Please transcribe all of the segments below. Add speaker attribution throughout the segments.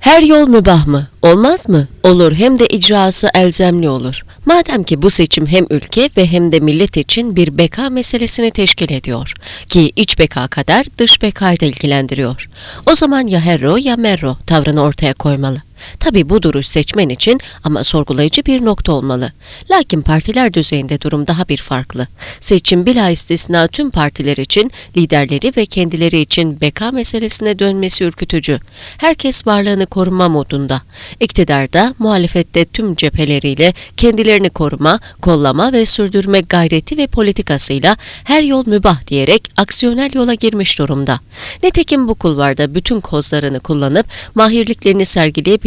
Speaker 1: Her yol mübah mı? Olmaz mı? Olur hem de icrası elzemli olur. Madem ki bu seçim hem ülke ve hem de millet için bir beka meselesini teşkil ediyor. Ki iç beka kadar dış bekayı da ilgilendiriyor. O zaman ya herro ya merro tavrını ortaya koymalı. Tabii bu duruş seçmen için ama sorgulayıcı bir nokta olmalı. Lakin partiler düzeyinde durum daha bir farklı. Seçim bila istisna tüm partiler için, liderleri ve kendileri için beka meselesine dönmesi ürkütücü. Herkes varlığını koruma modunda. İktidarda, muhalefette tüm cepheleriyle kendilerini koruma, kollama ve sürdürme gayreti ve politikasıyla her yol mübah diyerek aksiyonel yola girmiş durumda. Nitekim bu kulvarda bütün kozlarını kullanıp mahirliklerini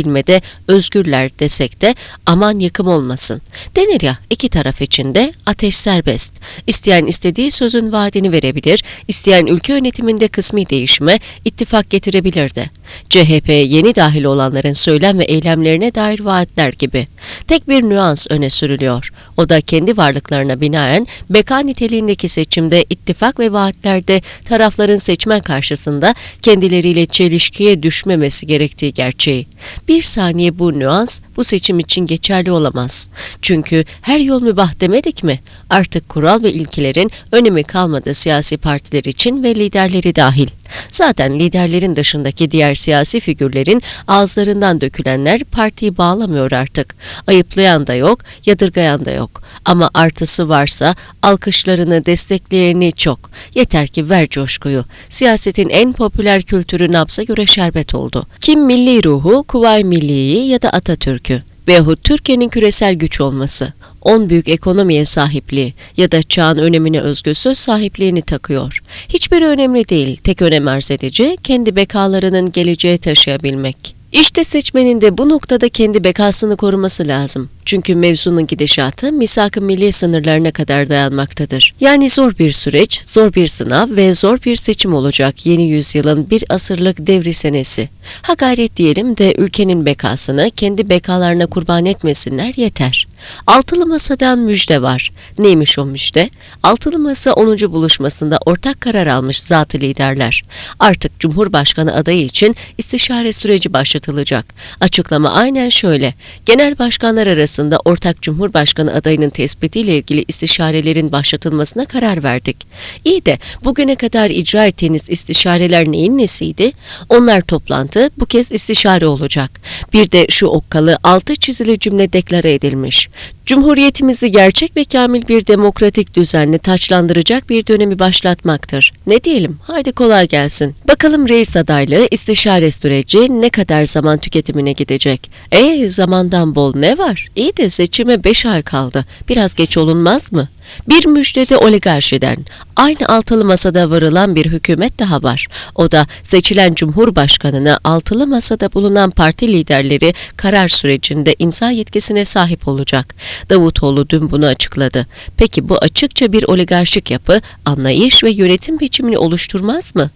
Speaker 1: sergileyebilmede özgürler desek de aman yıkım olmasın. Denir ya iki taraf için de ateş serbest. İsteyen istediği sözün vaadini verebilir, isteyen ülke yönetiminde kısmi değişime ittifak getirebilir de. CHP yeni dahil olanların söylem ve eylemlerine dair vaatler gibi. Tek bir nüans öne sürülüyor. O da kendi varlıklarına binaen beka niteliğindeki seçimde ittifak ve vaatlerde tarafların seçmen karşısında kendileriyle çelişkiye düşmemesi gerektiği gerçeği. Bir saniye bu nüans bu seçim için geçerli olamaz. Çünkü her yol mübah demedik mi? Artık kural ve ilkelerin önemi kalmadı siyasi partiler için ve liderleri dahil. Zaten liderlerin dışındaki diğer siyasi figürlerin ağızlarından dökülenler partiyi bağlamıyor artık. Ayıplayan da yok, yadırgayan da yok. Ama artısı varsa alkışlarını destekleyeni çok. Yeter ki ver coşkuyu. Siyasetin en popüler kültürü nabza göre şerbet oldu. Kim milli ruhu, Kuvay Milli'yi ya da Atatürk'ü veyahut Türkiye'nin küresel güç olması, 10 büyük ekonomiye sahipliği ya da çağın önemine özgü söz sahipliğini takıyor. Hiçbiri önemli değil, tek önem arz edici kendi bekalarının geleceğe taşıyabilmek. İşte seçmenin de bu noktada kendi bekasını koruması lazım. Çünkü mevzunun gidişatı misak-ı milli sınırlarına kadar dayanmaktadır. Yani zor bir süreç, zor bir sınav ve zor bir seçim olacak yeni yüzyılın bir asırlık devri senesi. Ha gayret diyelim de ülkenin bekasını kendi bekalarına kurban etmesinler yeter. Altılı Masa'dan müjde var. Neymiş o müjde? Altılı Masa 10. buluşmasında ortak karar almış zatı liderler. Artık Cumhurbaşkanı adayı için istişare süreci başlatılacak. Açıklama aynen şöyle. Genel başkanlar arasında ortak Cumhurbaşkanı adayının tespitiyle ilgili istişarelerin başlatılmasına karar verdik. İyi de bugüne kadar icra ettiğiniz istişareler neyin nesiydi? Onlar toplantı, bu kez istişare olacak. Bir de şu okkalı altı çizili cümle deklare edilmiş. Cumhuriyetimizi gerçek ve kamil bir demokratik düzenle taçlandıracak bir dönemi başlatmaktır. Ne diyelim? Haydi kolay gelsin. Bakalım reis adaylığı istişare süreci ne kadar zaman tüketimine gidecek? E zamandan bol ne var? İyi de seçime 5 ay kaldı. Biraz geç olunmaz mı? Bir müjdede oligarşiden, aynı altılı masada varılan bir hükümet daha var. O da seçilen cumhurbaşkanına altılı masada bulunan parti liderleri karar sürecinde imza yetkisine sahip olacak. Davutoğlu dün bunu açıkladı. Peki bu açıkça bir oligarşik yapı, anlayış ve yönetim biçimini oluşturmaz mı?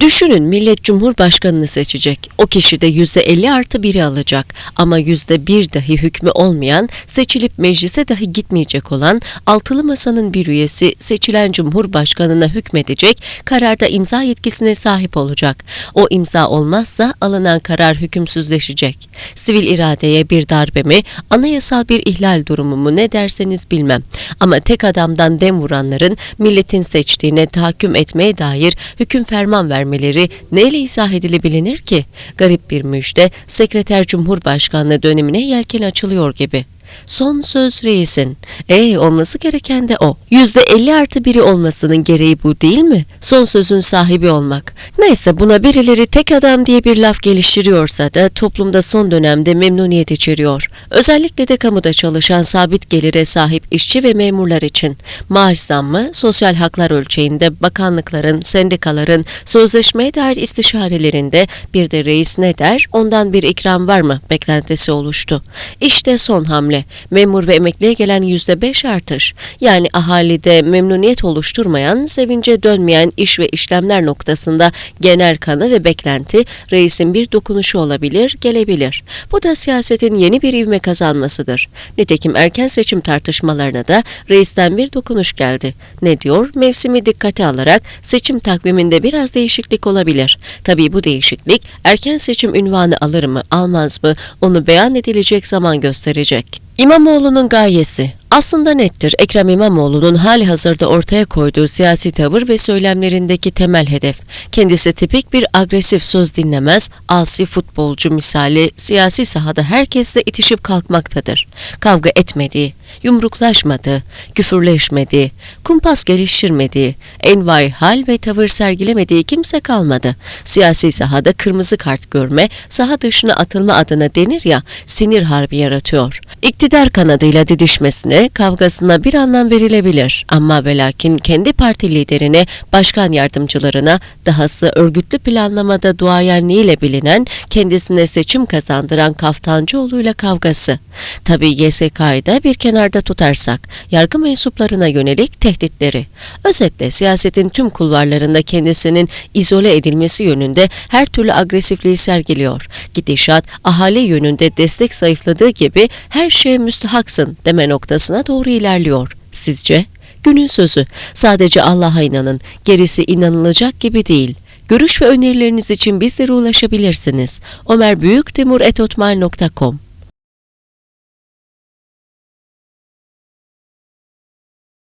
Speaker 1: Düşünün millet cumhurbaşkanını seçecek. O kişi de yüzde elli artı biri alacak. Ama yüzde bir dahi hükmü olmayan, seçilip meclise dahi gitmeyecek olan altılı masanın bir üyesi seçilen cumhurbaşkanına hükmedecek, kararda imza yetkisine sahip olacak. O imza olmazsa alınan karar hükümsüzleşecek. Sivil iradeye bir darbe mi, anayasal bir ihlal durumu mu ne derseniz bilmem. Ama tek adamdan dem vuranların milletin seçtiğine tahakküm etmeye dair hüküm ferman vermeleri neyle izah edilebilir ki? Garip bir müjde sekreter cumhurbaşkanlığı dönemine yelken açılıyor gibi. Son söz reisin. Ey olması gereken de o. Yüzde elli artı biri olmasının gereği bu değil mi? Son sözün sahibi olmak. Neyse buna birileri tek adam diye bir laf geliştiriyorsa da toplumda son dönemde memnuniyet içeriyor. Özellikle de kamuda çalışan sabit gelire sahip işçi ve memurlar için. Maaş zammı sosyal haklar ölçeğinde bakanlıkların, sendikaların, sözleşmeye dair istişarelerinde bir de reis ne der ondan bir ikram var mı beklentisi oluştu. İşte son hamle. Memur ve emekliye gelen %5 artış yani ahalide memnuniyet oluşturmayan, sevince dönmeyen iş ve işlemler noktasında genel kanı ve beklenti reisin bir dokunuşu olabilir, gelebilir. Bu da siyasetin yeni bir ivme kazanmasıdır. Nitekim erken seçim tartışmalarına da reisten bir dokunuş geldi. Ne diyor? Mevsimi dikkate alarak seçim takviminde biraz değişiklik olabilir. Tabii bu değişiklik erken seçim ünvanı alır mı, almaz mı onu beyan edilecek zaman gösterecek. İmamoğlu'nun gayesi aslında nettir. Ekrem İmamoğlu'nun hali hazırda ortaya koyduğu siyasi tavır ve söylemlerindeki temel hedef. Kendisi tipik bir agresif söz dinlemez, asi futbolcu misali siyasi sahada herkesle itişip kalkmaktadır. Kavga etmediği, yumruklaşmadığı, küfürleşmediği, kumpas geliştirmediği, envai hal ve tavır sergilemediği kimse kalmadı. Siyasi sahada kırmızı kart görme, saha dışına atılma adına denir ya, sinir harbi yaratıyor. İktidar kanadıyla didişmesine, kavgasına bir anlam verilebilir ama ve lakin kendi parti liderine, başkan yardımcılarına, dahası örgütlü planlamada duayenliğiyle bilinen, kendisine seçim kazandıran Kaftancıoğlu'yla kavgası. Tabii YSK'yı da bir kenarda tutarsak, yargı mensuplarına yönelik tehditleri. Özetle siyasetin tüm kulvarlarında kendisinin izole edilmesi yönünde her türlü agresifliği sergiliyor. Gidişat, ahali yönünde destek zayıfladığı gibi her şeye müstahaksın deme noktasına doğru ilerliyor. Sizce? Günün sözü. Sadece Allah'a inanın. Gerisi inanılacak gibi değil. Görüş ve önerileriniz için bizlere ulaşabilirsiniz. Ömer Büyük Timur